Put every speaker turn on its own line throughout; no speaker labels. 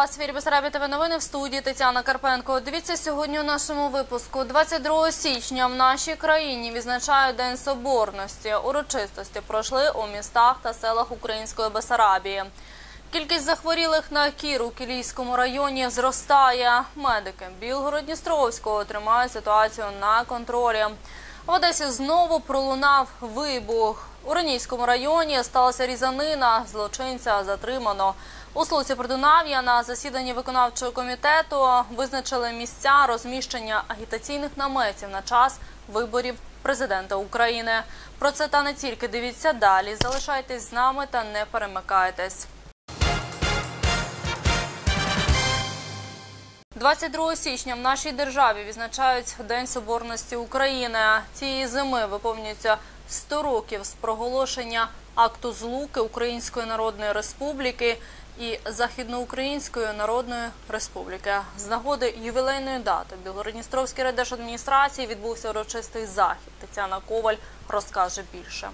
Вас, в ефірі Бесарабі ТВ новини в студії Тетяна Карпенко. Дивіться сьогодні у нашому випуску. 22 січня в нашій країні відзначають День Соборності. Урочистості пройшли у містах та селах Української Бесарабії. Кількість захворілих на кір у Кілійському районі зростає. Медики Білгород-Дністровського тримають ситуацію на контролі. В Одесі знову пролунав вибух. У Ренійському районі сталася різанина. Злочинця затримано. У Слуці Придунав'я на засіданні виконавчого комітету визначили місця розміщення агітаційних наметів на час виборів президента України. Про це та не тільки дивіться далі. Залишайтесь з нами та не перемикайтесь. 22 січня в нашій державі відзначають День Соборності України. Цієї зими виповнюється 100 років з проголошення акту злуки Української Народної Республіки і Західноукраїнської Народної Республіки. З нагоди ювілейної дати в Білгородністровській райдержадміністрації відбувся урочистий захід. Тетяна Коваль розкаже більше.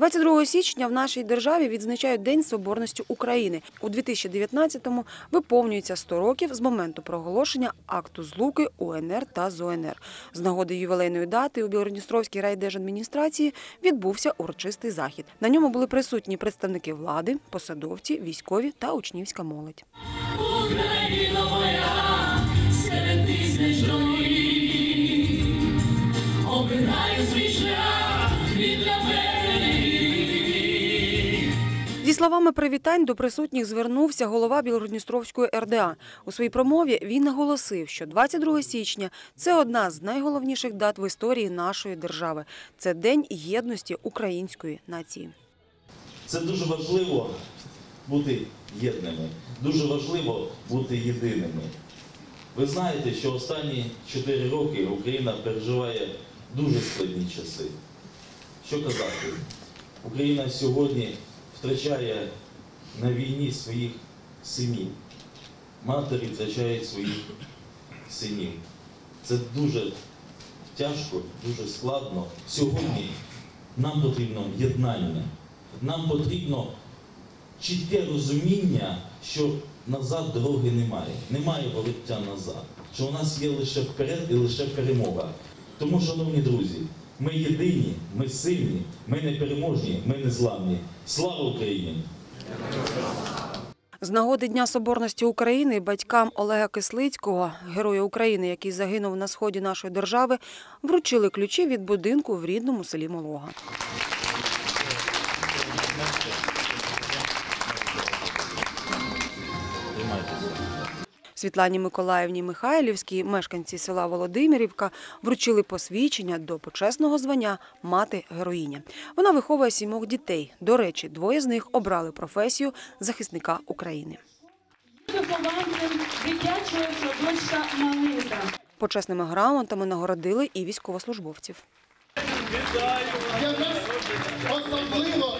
22 січня в нашій державі відзначають День Соборності України. У 2019-му виповнюється 100 років з моменту проголошення акту злуки УНР та ЗОНР. З нагоди ювілейної дати у Білородністровській райдержадміністрації відбувся урочистий захід. На ньому були присутні представники влади, посадовці, військові та учнівська молодь.
Україна моя,
словами привітань до присутніх звернувся голова Білородністровської РДА. У своїй промові він наголосив, що 22 січня це одна з найголовніших дат в історії нашої держави. Це день єдності української нації.
Це дуже важливо бути єдними, дуже важливо бути єдиними. Ви знаєте, що останні 4 роки Україна переживає дуже складні часи. Що казати? Україна сьогодні втрачає на війні своїх синів. Матері втрачають своїх синів. Це дуже тяжко, дуже складно. Сьогодні нам потрібно єднання. Нам потрібно чітке розуміння, що назад дороги немає. Немає вороття назад. Що у нас є лише вперед і лише перемога. Тому, шановні друзі, ми єдині, ми сильні, ми непереможні, ми незламні. Слава Україні!
З нагоди Дня Соборності України батькам Олега Кислицького, героя України, який загинув на сході нашої держави, вручили ключі від будинку в рідному селі Молога. Світлані Миколаївні Михайлівській, мешканці села Володимирівка, вручили посвідчення до почесного звання мати героїня. Вона виховує сімох дітей. До речі, двоє з них обрали професію захисника України.
дитячого садочка Малита.
Почесними грамотами нагородили і військовослужбовців.
Для нас особливо.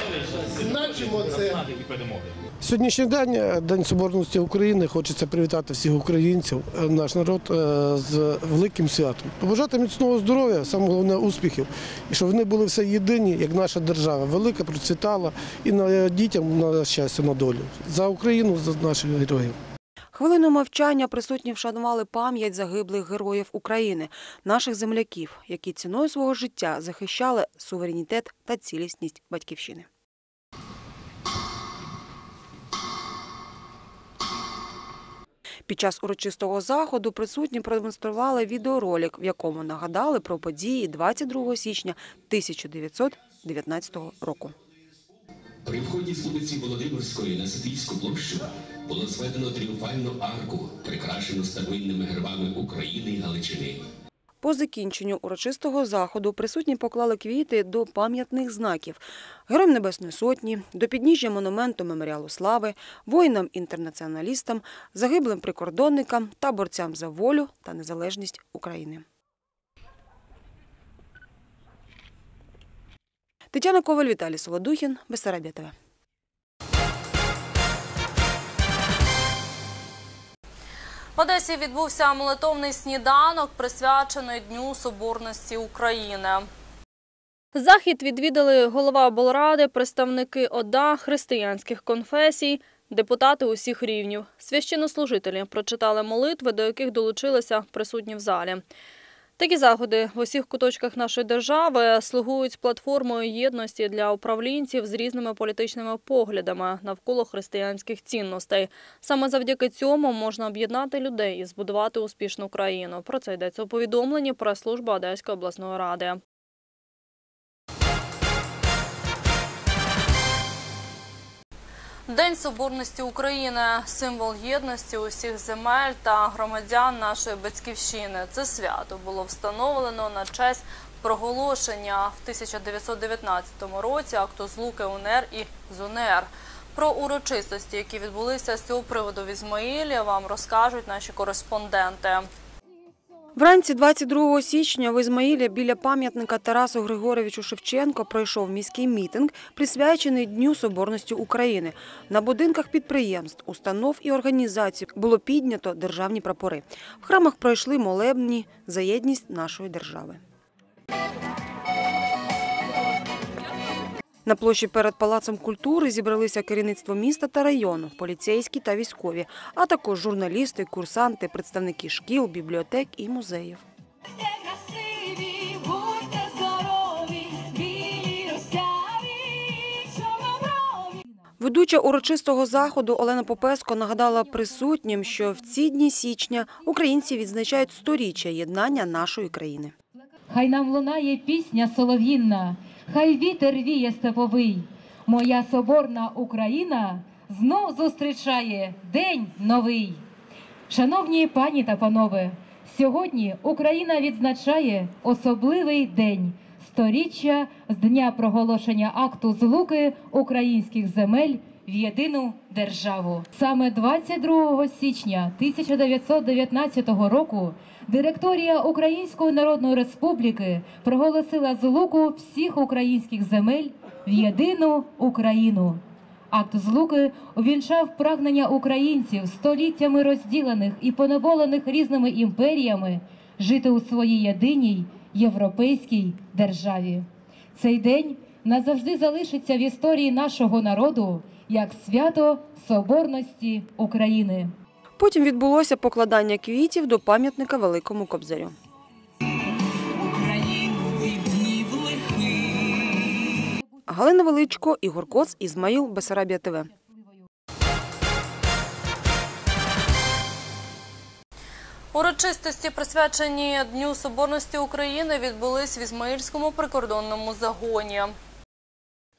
Сьогоднішній день, е, День Соборності України, хочеться привітати всіх українців, е, наш народ е, з великим святом. Побажати міцного здоров'я, саме головне успіхів, і щоб вони були все єдині, як наша держава, велика, процвітала і на дітям на щастя, на долю. За Україну, за наших героїв.
Хвилину мовчання присутні вшанували пам'ять загиблих героїв України, наших земляків, які ціною свого життя захищали суверенітет та цілісність батьківщини. Під час урочистого заходу присутні продемонстрували відеоролик, в якому нагадали про події 22 січня 1919 року.
При вході з вулиці Володимирської на Софійську площу було зведено тріумфальну арку, прикрашену старовинними гербами України і Галичини.
По закінченню урочистого заходу присутні поклали квіти до пам'ятних знаків Героям Небесної Сотні, до підніжжя монументу Меморіалу Слави, воїнам-інтернаціоналістам, загиблим прикордонникам та борцям за волю та незалежність України. Тетяна Коваль, Віталій Солодухін, Бесарабія ТВ.
Одесі відбувся молитовний сніданок, присвячений Дню Соборності України. Захід відвідали голова облради, представники ОДА, християнських конфесій, Депутати усіх рівнів, священнослужителі прочитали молитви, до яких долучилися присутні в залі. Такі заходи в усіх куточках нашої держави слугують платформою єдності для управлінців з різними політичними поглядами навколо християнських цінностей. Саме завдяки цьому можна об'єднати людей і збудувати успішну країну. Про це йдеться у повідомленні прес-служба Одеської обласної ради. День Соборності України символ єдності усіх земель та громадян нашої батьківщини. Це свято було встановлено на честь проголошення в 1919 році акту злуки УНР і ЗУНР. Про урочистості, які відбулися з цього приводу в Ізмаїлі, вам розкажуть наші кореспонденти.
Вранці 22 січня в Ізмаїлі біля пам'ятника Тарасу Григоровичу Шевченко пройшов міський мітинг, присвячений Дню Соборності України. На будинках підприємств, установ і організацій було піднято державні прапори. В храмах пройшли молебні за єдність нашої держави. На площі перед Палацом культури зібралися керівництво міста та району, поліцейські та військові, а також журналісти, курсанти, представники шкіл, бібліотек і музеїв. Ведуча урочистого заходу Олена Попеско нагадала присутнім, що в ці дні січня українці відзначають сторіччя єднання нашої країни.
Хай нам лунає пісня солов'їнна, хай вітер віє степовий. Моя соборна Україна знов зустрічає день новий. Шановні пані та панове, сьогодні Україна відзначає особливий день сторіччя з дня проголошення акту злуки українських земель в єдину державу. Саме 22 січня 1919 року директорія Української Народної Республіки проголосила злуку всіх українських земель в єдину Україну. Акт злуки увінчав прагнення українців, століттями розділених і поневолених різними імперіями, жити у своїй єдиній європейській державі. Цей день назавжди залишиться в історії нашого народу як свято Соборності України.
Потім відбулося покладання квітів до пам'ятника Великому Кобзарю. Галина Величко, Ігор Коц, Ізмаїл, Бесарабія ТВ.
Урочистості, присвячені Дню Соборності України, відбулись в Ізмаїльському прикордонному загоні.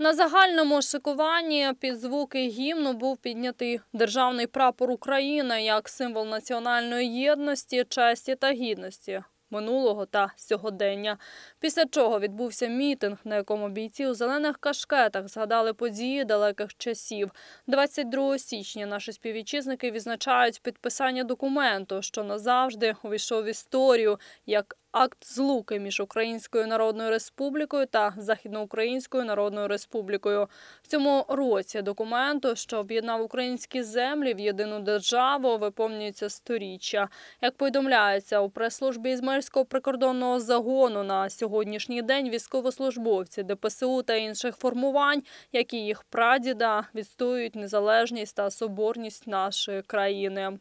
На загальному шикуванні під звуки гімну був піднятий державний прапор України як символ національної єдності, честі та гідності минулого та сьогодення. Після чого відбувся мітинг, на якому бійці у зелених кашкетах згадали події далеких часів. 22 січня наші співвітчизники відзначають підписання документу, що назавжди увійшов в історію як акт злуки між Українською Народною Республікою та Західноукраїнською Народною Республікою. В цьому році документу, що об'єднав українські землі в єдину державу, виповнюється сторіччя. Як повідомляється у прес-службі Ізмаїльського прикордонного загону на сьогоднішній день військовослужбовці ДПСУ та інших формувань, як і їх прадіда, відстоюють незалежність та соборність нашої країни.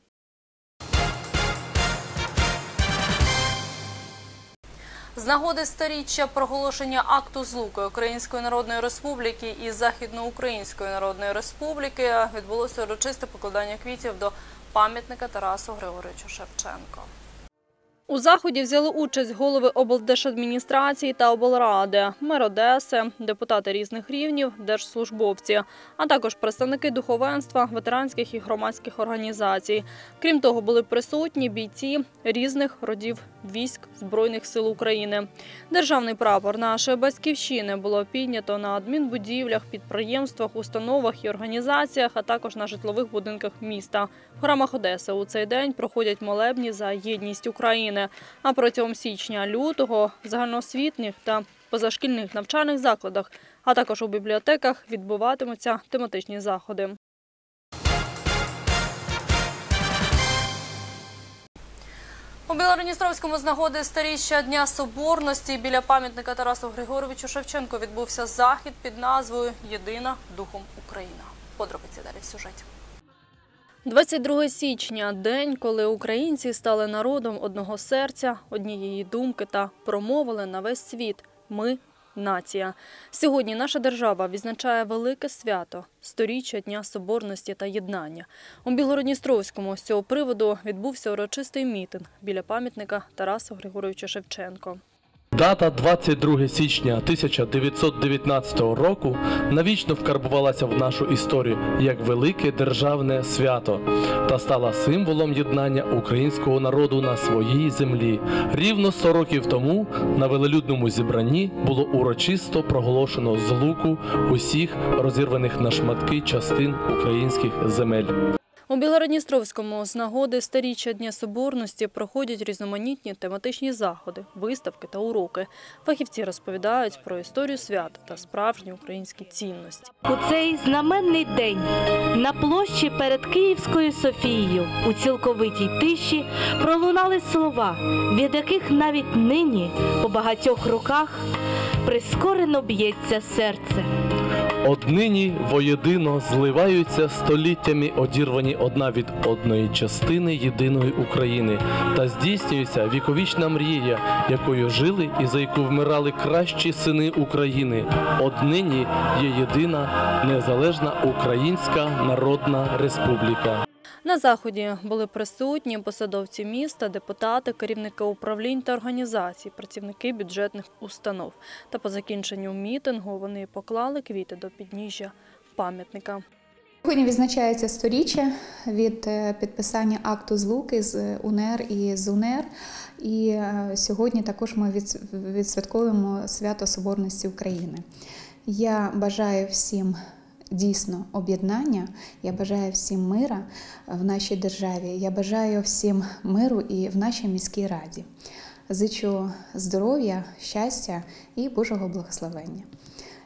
З нагоди сторіччя проголошення акту злуки Української Народної Республіки і Західноукраїнської Народної Республіки відбулося урочисте покладання квітів до пам'ятника Тарасу Григоровичу Шевченко. У заході взяли участь голови облдержадміністрації та облради, мер Одеси, депутати різних рівнів, держслужбовці, а також представники духовенства, ветеранських і громадських організацій. Крім того, були присутні бійці різних родів військ Збройних сил України. Державний прапор нашої батьківщини було піднято на адмінбудівлях, підприємствах, установах і організаціях, а також на житлових будинках міста. В храмах Одеси у цей день проходять молебні за єдність України. А протягом січня-лютого в загальноосвітніх та позашкільних навчальних закладах, а також у бібліотеках відбуватимуться тематичні заходи. У Білородністровському з нагоди старіща Дня Соборності біля пам'ятника Тарасу Григоровичу Шевченко відбувся захід під назвою Єдина Духом Україна. Подробиці далі в сюжеті. 22 січня день, коли українці стали народом одного серця, однієї думки та промовили на весь світ. Ми нація. Сьогодні наша держава відзначає велике свято сторіччя Дня Соборності та єднання. У Білгородністровському з цього приводу відбувся урочистий мітинг біля пам'ятника Тарасу Григоровича Шевченко.
Дата 22 січня 1919 року навічно вкарбувалася в нашу історію як велике державне свято та стала символом єднання українського народу на своїй землі. Рівно 100 років тому на велелюдному зібранні було урочисто проголошено злуку усіх розірваних на шматки частин українських земель.
У Білгородністровському з нагоди старіччя Дня Соборності проходять різноманітні тематичні заходи, виставки та уроки. Фахівці розповідають про історію свята та справжні українські цінності.
У цей знаменний день на площі перед Київською Софією у цілковитій тиші пролунали слова, від яких навіть нині у багатьох руках прискорено б'ється серце.
Однині воєдино зливаються століттями одірвані одна від одної частини єдиної України, та здійснюється віковічна мрія, якою жили і за яку вмирали кращі сини України. Однині є єдина незалежна Українська Народна Республіка.
На заході були присутні посадовці міста, депутати, керівники управлінь та організацій, працівники бюджетних установ. Та по закінченню мітингу вони поклали квіти до підніжжя пам'ятника.
Сьогодні відзначається сторіччя від е, підписання акту злуки з УНР і з УНР. І е, сьогодні також ми відс- відсвятковуємо свято Соборності України. Я бажаю всім дійсно об'єднання, я бажаю всім мира в нашій державі, я бажаю всім миру і в нашій міській раді. Зичу здоров'я, щастя і Божого благословення.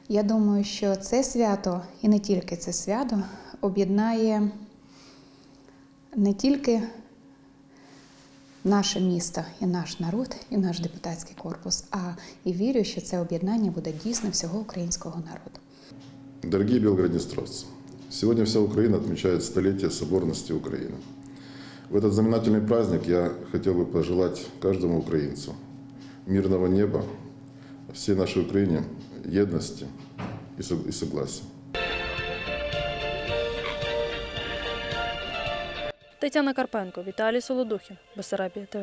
Я думаю, що це свято, і не тільки це свято, об'єднає не тільки наше місто і наш народ, і наш депутатський корпус, а і вірю, що це об'єднання буде дійсно всього українського народу.
Дорогие белгороднестровцы, сегодня вся Украина отмечает столетие соборности Украины. В этот знаменательный праздник я хотел бы пожелать каждому украинцу мирного неба, всей нашей Украине едности и со- и согласия.
Тетяна Карпенко, Віталій Солодухін, Бесарабія ТВ.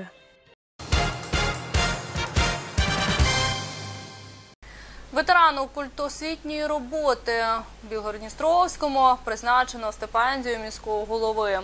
Ветерану культосвітньої роботи Білгородністровському призначено стипендію міського голови.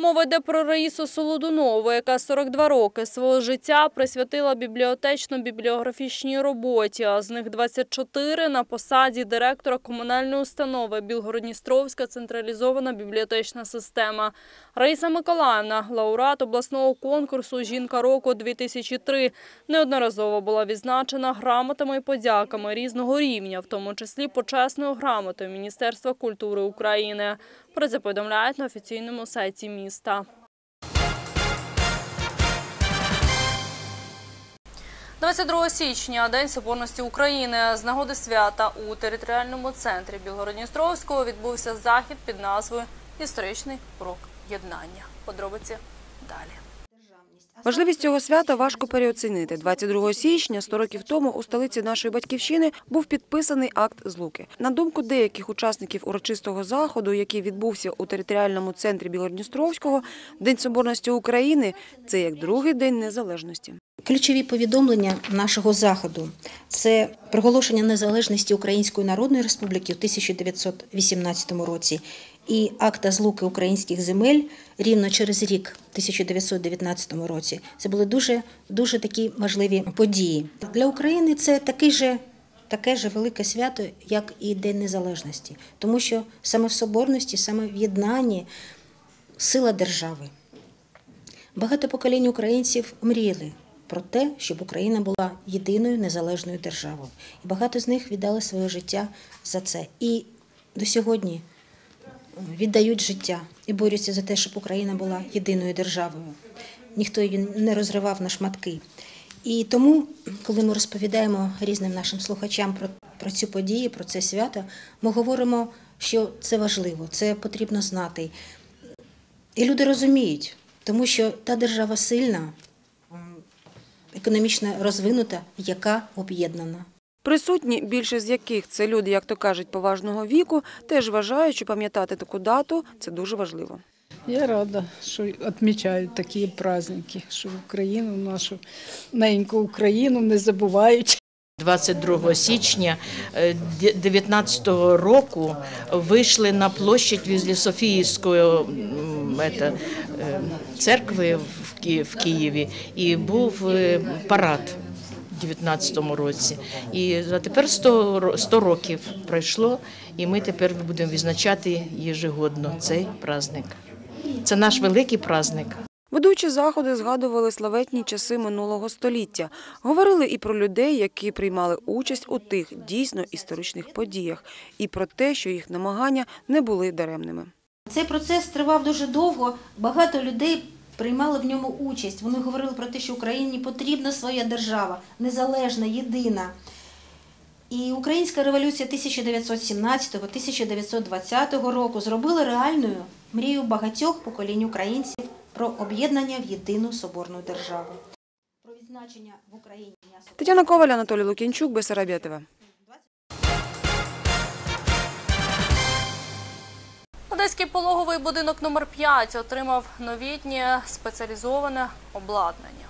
Мова йде про Раїсу Солодунову, яка 42 роки свого життя присвятила бібліотечно-бібліографічній роботі, а з них 24 на посаді директора комунальної установи Білгородністровська централізована бібліотечна система. Раїса Миколаївна, лауреат обласного конкурсу Жінка року 2003 неодноразово була відзначена грамотами і подяками різного рівня, в тому числі почесною грамотою Міністерства культури України. Про це повідомляють на офіційному сайті міста. 22 січня День Соборності України. З нагоди свята у територіальному центрі Білгородністровського відбувся захід під назвою Історичний урок єднання. Подробиці далі.
Важливість цього свята важко переоцінити. 22 січня, 100 років тому, у столиці нашої батьківщини був підписаний акт злуки. На думку деяких учасників урочистого заходу, який відбувся у територіальному центрі Білгородністровського, День Соборності України – це як другий день незалежності.
Ключові повідомлення нашого заходу це проголошення незалежності Української Народної Республіки в 1918 році і акта злуки українських земель рівно через рік, в 1919 році. Це були дуже, дуже такі важливі події. Для України це такий же. Таке ж велике свято, як і День Незалежності, тому що саме в соборності, саме в єднанні сила держави. Багато поколінь українців мріяли про те, щоб Україна була єдиною незалежною державою. І багато з них віддали своє життя за це. І до сьогодні віддають життя і борються за те, щоб Україна була єдиною державою. Ніхто її не розривав на шматки. І тому, коли ми розповідаємо різним нашим слухачам про, про цю подію, про це свято, ми говоримо, що це важливо, це потрібно знати. І люди розуміють, тому що та держава сильна, економічно розвинута, яка об'єднана.
Присутні, більшість з яких це люди, як то кажуть, поважного віку, теж вважають, що пам'ятати таку дату це дуже важливо.
Я рада, що відмічають такі праздники, що Україну, нашу неньку Україну не забувають.
22 січня 2019 року вийшли на площадь возле Софіївської м, е, церкви в Києві і був е, парад у 19 році. І а тепер 100, 100 років пройшло, і ми тепер будемо відзначати єжегодно цей праздник. Це наш великий праздник.
Ведучі заходи згадували славетні часи минулого століття. Говорили і про людей, які приймали участь у тих дійсно історичних подіях, і про те, що їх намагання не були даремними.
Цей процес тривав дуже довго. Багато людей приймали в ньому участь. Вони говорили про те, що Україні потрібна своя держава, незалежна, єдина. І Українська революція 1917-1920 року зробила реальною мрію багатьох поколінь українців про об'єднання в єдину соборну державу. Про відзначення в Україні
Тетяна Коваль, Анатолій Лукінчук, Бесарабія
Одеський пологовий будинок номер 5 отримав новітнє спеціалізоване обладнання.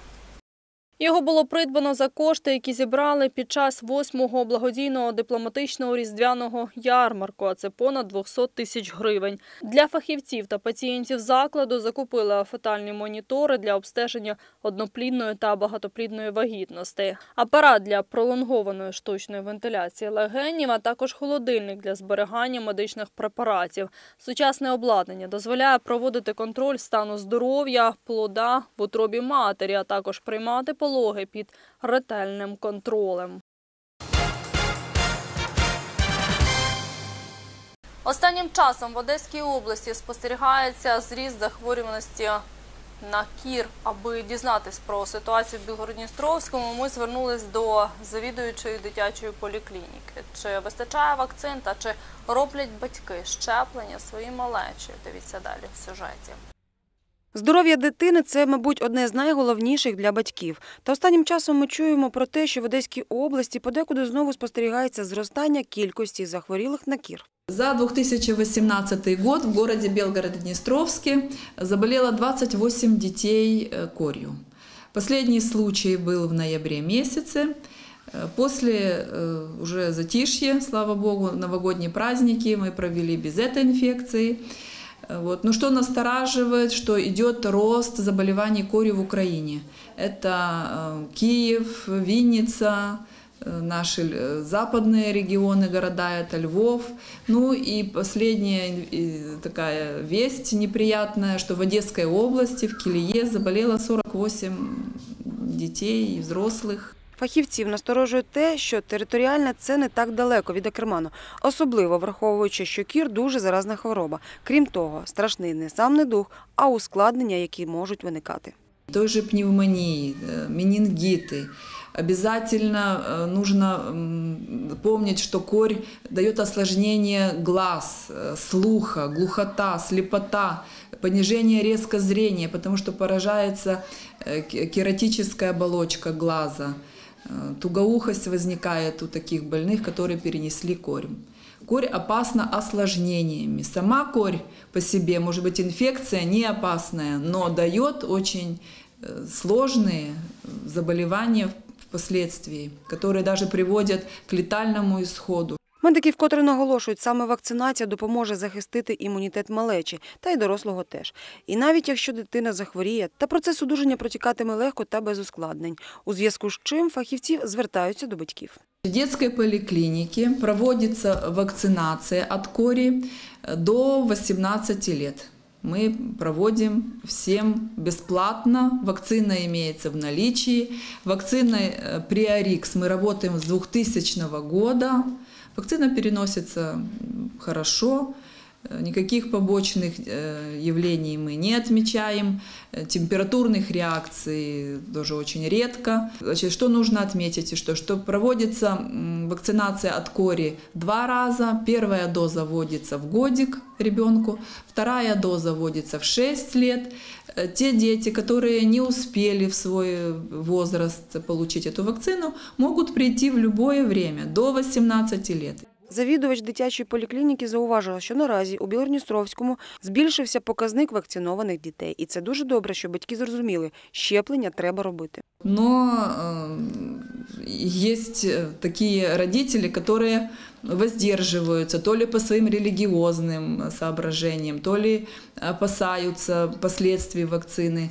Його було придбано за кошти, які зібрали під час восьмого благодійного дипломатичного різдвяного ярмарку, а це понад 200 тисяч гривень. Для фахівців та пацієнтів закладу закупили фетальні монітори для обстеження одноплідної та багатоплідної вагітності, апарат для пролонгованої штучної вентиляції легенів, а також холодильник для зберігання медичних препаратів. Сучасне обладнання дозволяє проводити контроль стану здоров'я, плода в утробі матері, а також приймати пологи під ретельним контролем. Останнім часом в Одеській області спостерігається зріст захворюваності на кір. Аби дізнатись про ситуацію в Білгородністровському, ми звернулись до завідуючої дитячої поліклініки. Чи вистачає вакцин та чи роблять батьки щеплення своїй малечі? Дивіться далі в сюжеті.
Здоров'я дитини це, мабуть, одне з найголовніших для батьків. Та останнім часом ми чуємо про те, що в Одеській області подекуди знову спостерігається зростання кількості захворілих на кір.
За 2018 год в городе Белгород-Днестровске заболело 28 детей э, корью. Последний случай был в ноябре месяце. Э, После э, уже затишья, слава богу, новогодние праздники мы провели без этой инфекции. Э, Вот. Но что настораживает, что идет рост заболеваний корью в Украине. Это э, Киев, Винница, э, наши э, западные регионы, города, это Львов. Ну и последняя э, такая весть неприятная, что в Одесской области, в Килие заболело 48 детей и взрослых.
Фахівців насторожує те, що територіальне це не так далеко від Акерману, особливо враховуючи, що кір дуже заразна хвороба. Крім того, страшний не сам недух, а ускладнення, які можуть виникати.
той же пневмонии, э, менингиты. Обязательно э, нужно м, помнить, что корь дает осложнение глаз, э, слуха, глухота, слепота, понижение резко зрения, потому что поражается э, ке- кератическая оболочка глаза. Э, Тугоухость возникает у таких больных, которые перенесли корь. Корь опасна осложнениями. Сама корь по себе, может быть, инфекция не опасная, но дает очень э, сложные э, заболевания впоследствии, которые даже приводят к летальному исходу.
Медики вкотре наголошують, саме вакцинація допоможе захистити імунітет малечі, та й дорослого теж. І навіть якщо дитина захворіє, та процес одужання протікатиме легко та без ускладнень, у зв'язку з чим фахівці звертаються до батьків.
В детской поликлинике проводится вакцинация от кори э, до 18 лет. Мы проводим всем бесплатно. Вакцина имеется в наличии. Вакциной э, Приорикс мы работаем с 2000 года. Вакцина переносится хорошо. Э, Никаких побочных э, явлений мы не отмечаем, Э, температурных реакций тоже очень редко. Значит, что нужно отметить, и что, что проводится вакцинация от кори два раза. Первая доза вводится в годик ребенку, вторая доза вводится в 6 лет. Те дети, которые не успели в свой возраст получить эту вакцину, могут прийти в любое время, до 18 лет.
Завідувач дитячої поліклініки зауважила, що наразі у Білорністровському збільшився показник вакцинованих дітей. І це дуже добре, що батьки зрозуміли, щеплення треба робити.
Но э, есть э, такие родители, которые воздерживаются то ли по своим религиозным соображениям, то ли опасаются последствий вакцины.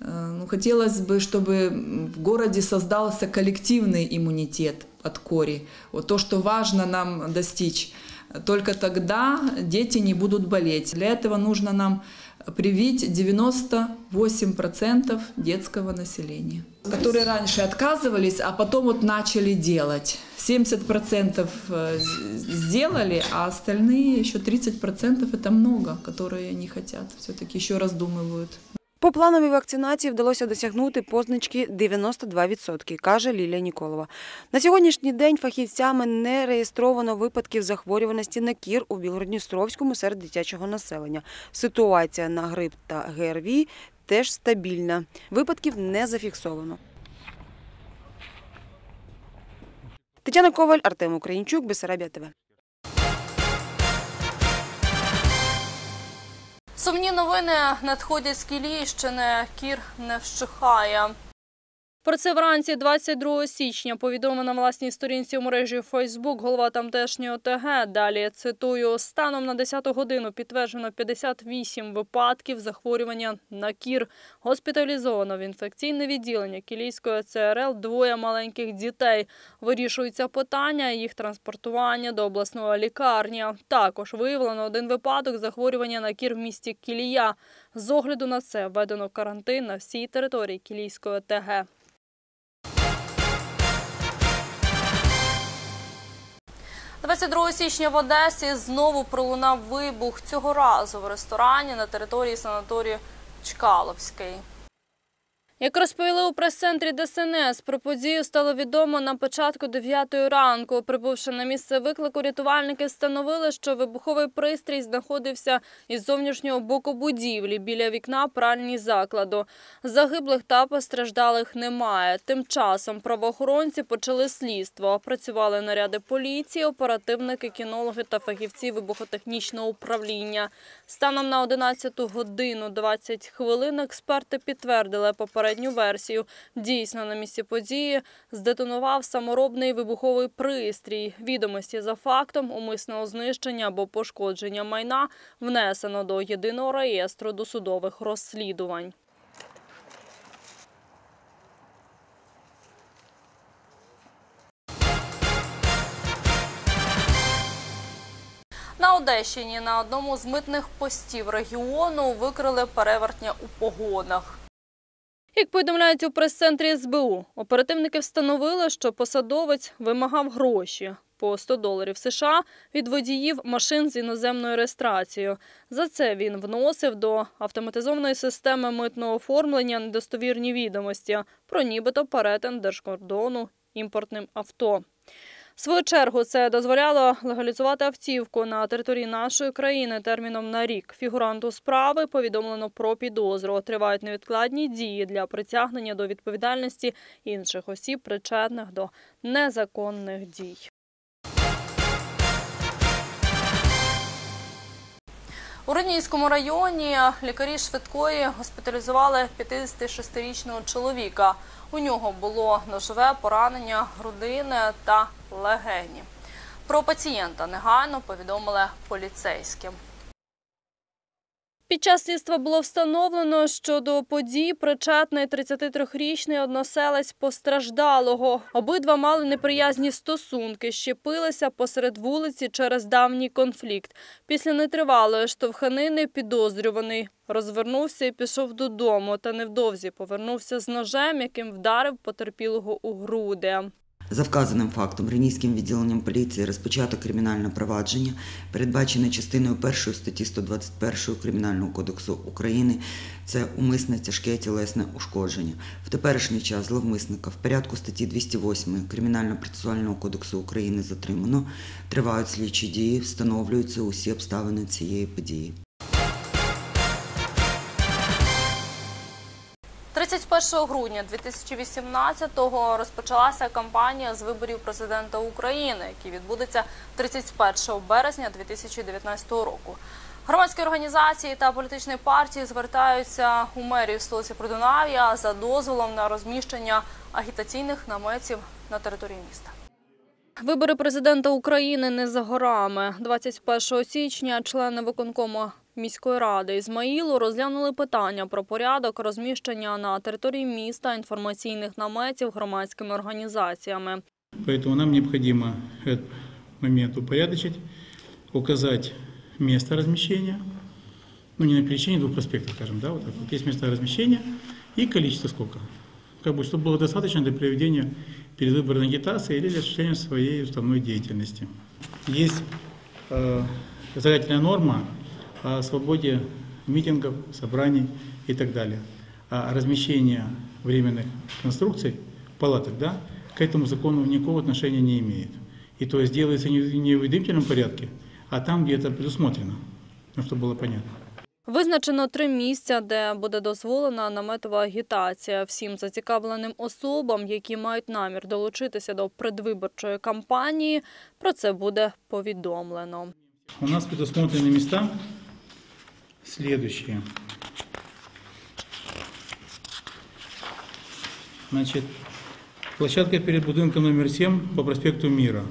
Э, Ну, хотелось бы, чтобы в городе создался коллективный иммунитет от кори. Вот то, что важно нам достичь. Только тогда дети не будут болеть. Для этого нужно нам привить 98% детского населения, которые раньше отказывались, а потом вот начали делать. 70% э, сделали, а остальные еще 30% это много, которые не хотят, все-таки еще раздумывают.
По плановій вакцинації вдалося досягнути позначки 92%, каже Лілія Ніколова. На сьогоднішній день фахівцями не реєстровано випадків захворюваності на кір у Білгородністровському серед дитячого населення. Ситуація на грип та ГРВІ теж стабільна. Випадків не зафіксовано. Тетяна Коваль, Артем Українчук, Бесарабія ТВ.
Сумні новини надходять з Кілійщини. Кір не вщухає. Про це вранці 22 січня повідомив на власній сторінці у мережі Фейсбук голова тамтешньої ОТГ. Далі цитую: станом на 10 годину підтверджено 58 випадків захворювання на кір. Госпіталізовано в інфекційне відділення Кілійської ЦРЛ двоє маленьких дітей. Вирішується питання їх транспортування до обласної лікарні. Також виявлено один випадок захворювання на кір в місті Кілія. З огляду на це введено карантин на всій території Кілійської ТГ. – 22 січня в Одесі знову пролунав вибух. Цього разу в ресторані на території санаторію Чкаловський. Як розповіли у прес-центрі ДСНС, про подію стало відомо на початку 9 ранку. Прибувши на місце виклику, рятувальники встановили, що вибуховий пристрій знаходився із зовнішнього боку будівлі біля вікна пральні закладу. Загиблих та постраждалих немає. Тим часом правоохоронці почали слідство. Працювали наряди поліції, оперативники, кінологи та фахівці вибухотехнічного управління. Станом на 11 годину 20 хвилин експерти підтвердили попередню версію. Дійсно, на місці події здетонував саморобний вибуховий пристрій. Відомості за фактом умисного знищення або пошкодження майна внесено до єдиного реєстру досудових розслідувань. На Одещині на одному з митних постів регіону викрили перевертня у погонах. Як повідомляють у прес-центрі СБУ, оперативники встановили, що посадовець вимагав гроші по 100 доларів США від водіїв машин з іноземною реєстрацією. За це він вносив до автоматизованої системи митного оформлення недостовірні відомості про нібито перетин держкордону імпортним авто. Свою чергу це дозволяло легалізувати автівку на території нашої країни терміном на рік. Фігуранту справи повідомлено про підозру. Тривають невідкладні дії для притягнення до відповідальності інших осіб, причетних до незаконних дій. У Ринійському районі лікарі швидкої госпіталізували 56-річного чоловіка. У нього було ножове поранення грудини та легені. Про пацієнта негайно повідомили поліцейським. Під час слідства було встановлено, що до подій причетний 33-річний односелець постраждалого. Обидва мали неприязні стосунки, щепилися посеред вулиці через давній конфлікт. Після нетривалої штовханини підозрюваний розвернувся і пішов додому, та невдовзі повернувся з ножем, яким вдарив потерпілого у груди.
За вказаним фактом Ренійським відділенням поліції розпочато кримінальне провадження, передбачене частиною 1 статті 121 Кримінального кодексу України. Це умисне тяжке тілесне ушкодження. В теперішній час зловмисника в порядку статті 208 Кримінально-процесуального кодексу України затримано. Тривають слідчі дії, встановлюються усі обставини цієї події.
31 грудня 2018-го розпочалася кампанія з виборів президента України, які відбудеться 31 березня 2019 року. Громадські організації та політичні партії звертаються у мерію столиці Придунав'я за дозволом на розміщення агітаційних наметів на території міста. Вибори президента України не за горами. 21 січня члени виконкому міської ради Ізмаїлу розглянули питання про порядок розміщення на території міста інформаційних наметів громадськими організаціями.
Поэтому нам необходимо этот момент упорядочить, указать место размещения, ну не на пересечении двух проспектов, скажем, да, вот так вот. Есть места размещения и количество сколько. Как бы, чтобы было достаточно для проведения предвыборной агитации или для осуществления своей уставной деятельности. Есть э, законодательная норма о свободе митингов, собраний и так далее. А размещение временных конструкций, палаток, да, к этому закону никакого отношения не имеет. И то есть делается не в не в уведомительном порядке, а там, где это предусмотрено, ну, чтобы было понятно.
Визначено три місця, де буде дозволена наметова агітація. Всім зацікавленим особам, які мають намір долучитися до предвиборчої кампанії, про це буде повідомлено.
У нас предусмотрены места следующие. Значит, площадка перед будинком номер 7 по проспекту Мира.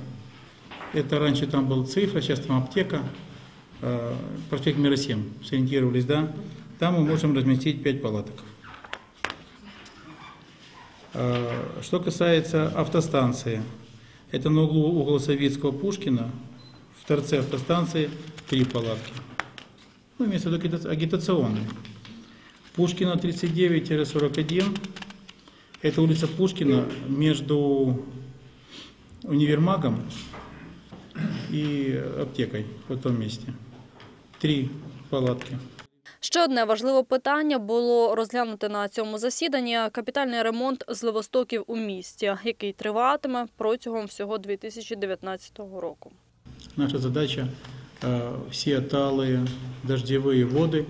Это раньше там был цифра, сейчас там аптека. Э, Проспект Мира 7, сориентировались, да? Там мы можем разместить 5 палаток. Э, Что касается автостанции, это на углу угла Советского Пушкина, в торце автостанции три палатки. Ну, имеется в виду агита- агитационные. Пушкина 39-41. Это улица Пушкина между универмагом и аптекой в том месте. Три палатки.
Ще одне важливе питання було розглянути на цьому засіданні капітальний ремонт зливостоків у місті, який триватиме протягом всього 2019 року.
Наша задача э, все талые дождевые воды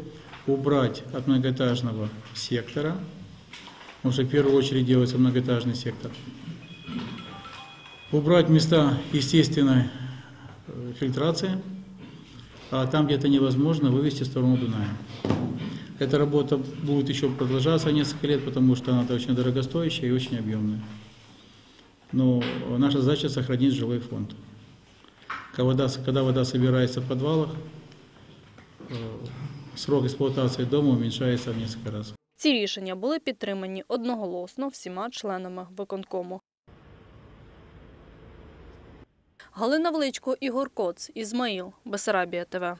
убрать от многоэтажного сектора, потому что в первую очередь делается многоэтажный сектор. Убрать места естественной э, фильтрации, а там, где это невозможно, вывести в сторону Дуная. Эта работа будет еще продолжаться несколько лет, потому что она очень дорогостоящая и очень объемная. Но наша задача сохранить жилой фонд. Когда вода, когда вода собирается в подвалах, э, срок эксплуатации дома уменьшается в несколько раз.
Ці рішення були підтримані одноголосно всіма членами виконкому. Галина Величко, Ігор Коц, Ізмаїл, Бесарабія ТВ.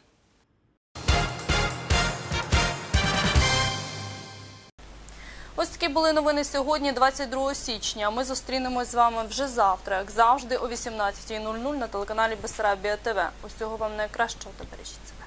Ось такі були новини сьогодні, 22 січня. Ми зустрінемось з вами вже завтра, як завжди, о 18.00 на телеканалі Бесарабія ТВ. Усього вам найкращого та бережіть себе.